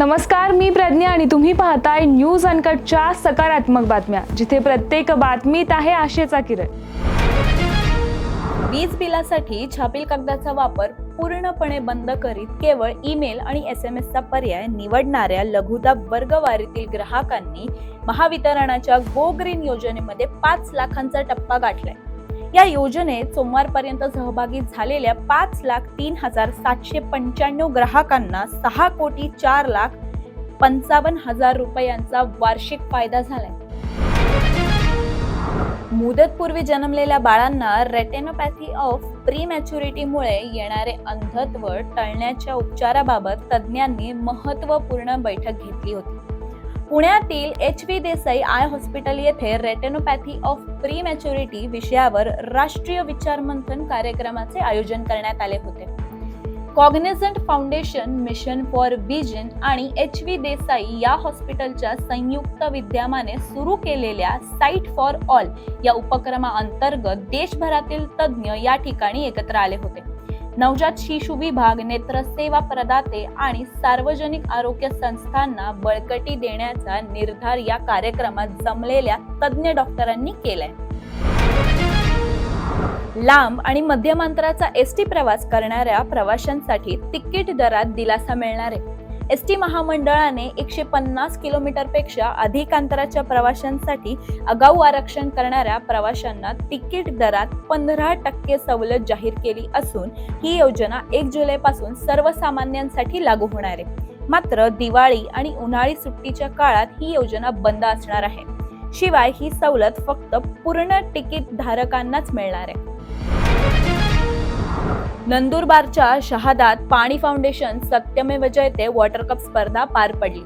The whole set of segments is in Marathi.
नमस्कार मी प्रज्ञा आणि तुम्ही पाहताय न्यूज अनकटच्या सकारात्मक बातम्या जिथे प्रत्येक बातमीत आहे आशेचा किरण. वीज बिलासाठी छापील कागदाचा वापर पूर्णपणे बंद करीत केवळ ईमेल आणि एस एम एसचा पर्याय निवडणाऱ्या लघुदाब वर्गवारीतील ग्राहकांनी महावितरणाच्या गो ग्रीन योजनेमध्ये पाच लाखांचा टप्पा गाठलाय. या योजनेत सोमवारपर्यंत सहभागी झालेल्या पाच लाख तीन हजार सातशे पंच्याण्णव ग्राहकांना सहा कोटी चार लाख पंचावन्न हजार रुपयांचा वार्षिक फायदा झालाय. मुदतपूर्वी जन्मलेल्या बाळांना रेटेनोपॅथी ऑफ प्रीमॅच्युरिटीमुळे येणारे अंधत्व टळण्याच्या उपचाराबाबत तज्ज्ञांनी महत्त्वपूर्ण बैठक घेतली होती. पुण्यातील H V Desai eye hospital येथे रेटेनोपॅथी ऑफ प्री मॅच्युरिटी विषयावर राष्ट्रीय विचारमंथन कार्यक्रमाचे आयोजन करण्यात आले होते. Cognizant foundation mission for vision आणि एच व्ही देसाई या हॉस्पिटलच्या संयुक्त विद्यमाने सुरू केलेल्या साईट फॉर ऑल या उपक्रमाअंतर्गत देशभरातील तज्ज्ञ या ठिकाणी एकत्र आले होते. नवजात शिशु विभाग नेत्रसेवा प्रदाते आणि सार्वजनिक आरोग्य संस्थांना बळकटी देण्याचा निर्धार या कार्यक्रमात जमलेल्या तज्ज्ञ डॉक्टरांनी केलाय. लांब आणि मध्यम अंतराचा एस टी प्रवास करणाऱ्या प्रवाशांसाठी तिकीट दरात दिलासा मिळणार आहे. एस टी महामंडळाने एकशे पन्नास किलोमीटरपेक्षा अधिक अंतराच्या प्रवाशांसाठी आगाऊ आरक्षण करणाऱ्या प्रवाशांना तिकीट दरात पंधरा टक्के सवलत जाहीर केली असून ही योजना एक जुलै पासून सर्वसामान्यांसाठी लागू होणार आहे. मात्र दिवाळी आणि उन्हाळी सुट्टीच्या काळात ही योजना बंद असणार आहे. शिवाय ही सवलत फक्त पूर्ण तिकीट धारकांनाच मिळणार आहे. नंदुरबारच्या शहादात Paani foundation Satyamev Jayate water cup स्पर्धा पार पडली.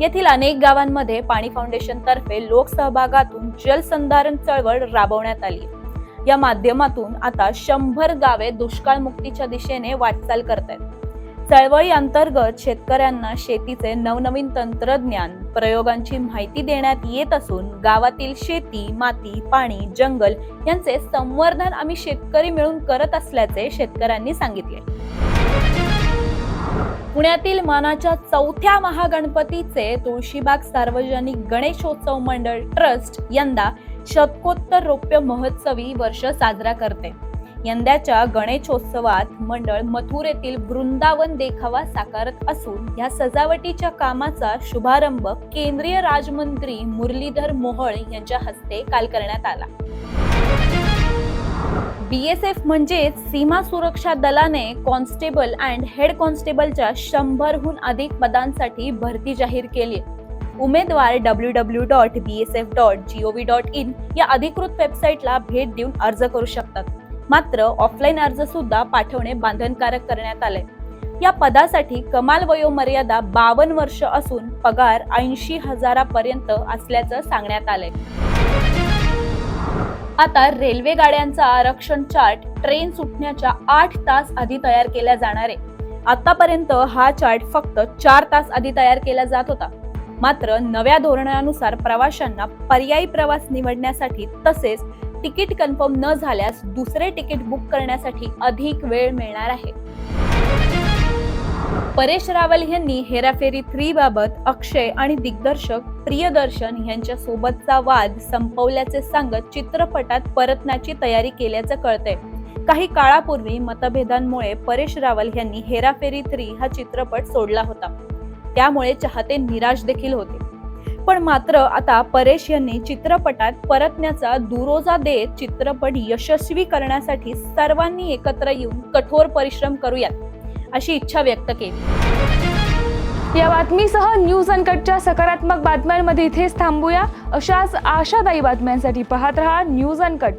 येथील अनेक गावांमध्ये पाणी फाउंडेशन तर्फे लोकसहभागातून जलसंधारण चळवळ राबवण्यात आली. या माध्यमातून आता शंभर गावे दुष्काळ मुक्तीच्या दिशेने वाटचाल करत आहेत चळवळी अंतर्गत शेतकऱ्यांना शेतीचे नवनवीन तंत्रज्ञान प्रयोगांची माहिती देण्यात येत असून गावातील शेती माती पाणी जंगल यांचे संवर्धन आम्ही शेतकरी मिळून करत असल्याचे शेतकऱ्यांनी सांगितले. पुण्यातील मानाच्या चौथ्या महागणपतीचे तुळशीबाग सार्वजनिक गणेशोत्सव मंडळ ट्रस्ट यंदा शतकोत्तर रौप्य महोत्सवी वर्ष साजरा करते. यंदाच्या गणेशोत्सवात मंडळ मथुर येथील वृंदावन देखावा साकारत असून या सजावटीच्या कामाचा शुभारंभ केंद्रीय राजमंत्री मुरलीधर मोहोळ यांच्या हस्ते काल करण्यात आला. बीएसएफ म्हणजेच सीमा सुरक्षा दलाने कॉन्स्टेबल अँड हेड कॉन्स्टेबलच्या शंभरहून अधिक पदांसाठी भरती जाहीर केली. उमेदवार W W dot B S F dot G O V dot in या अधिकृत वेबसाईटला भेट देऊन अर्ज करू शकतात. मात्र ऑफलाईन अर्ज सुद्धा पाठवणे बांधनकारक करण्यात आले या पदासाठी कमाल वयोमर्यादा बावन्न वर्ष असून पगार ऐंशी हजारापर्यंत असल्याचं सांगण्यात आलंय. आता रेल्वे गाड्यांचा आरक्षण चार्ट ट्रेन सुटण्याच्या आठ तास आधी तयार केला जाणार आहे. आतापर्यंत हा चार्ट फक्त चार तास आधी तयार केला जात होता. मात्र नव्या धोरणानुसार प्रवाशांना पर्यायी प्रवास निवडण्यासाठी तसेच तिकीट कन्फर्म न झाल्यास दुसरे तिकीट बुक करण्यासाठी अधिक वेळ मिळणार आहे. परेश रावल यांनी हेराफेरी थ्री बाबत अक्षय आणि दिग्दर्शक प्रियदर्शन यांच्या सोबतचा वाद संपवल्याचे सांगत चित्रपटात परतण्याची तयारी केल्याचं कळतंय. काही काळापूर्वी मतभेदांमुळे परेश रावल यांनी हेराफेरी थ्री हा चित्रपट सोडला होता. त्यामुळे चाहते निराश देखील होते. पण मात्र आता परेश यांनी चित्रपटात परतण्याचा दुरोजा देत चित्रपट यशस्वी करण्यासाठी सर्वांनी एकत्र येऊन कठोर परिश्रम करूयात अशी इच्छा व्यक्त केली. या बातमीसह न्यूज अनकटच्या सकारात्मक बातम्यांमध्ये इथेच थांबूया. अशाच आशादायी बातम्यांसाठी पाहत रहा न्यूज अनकट.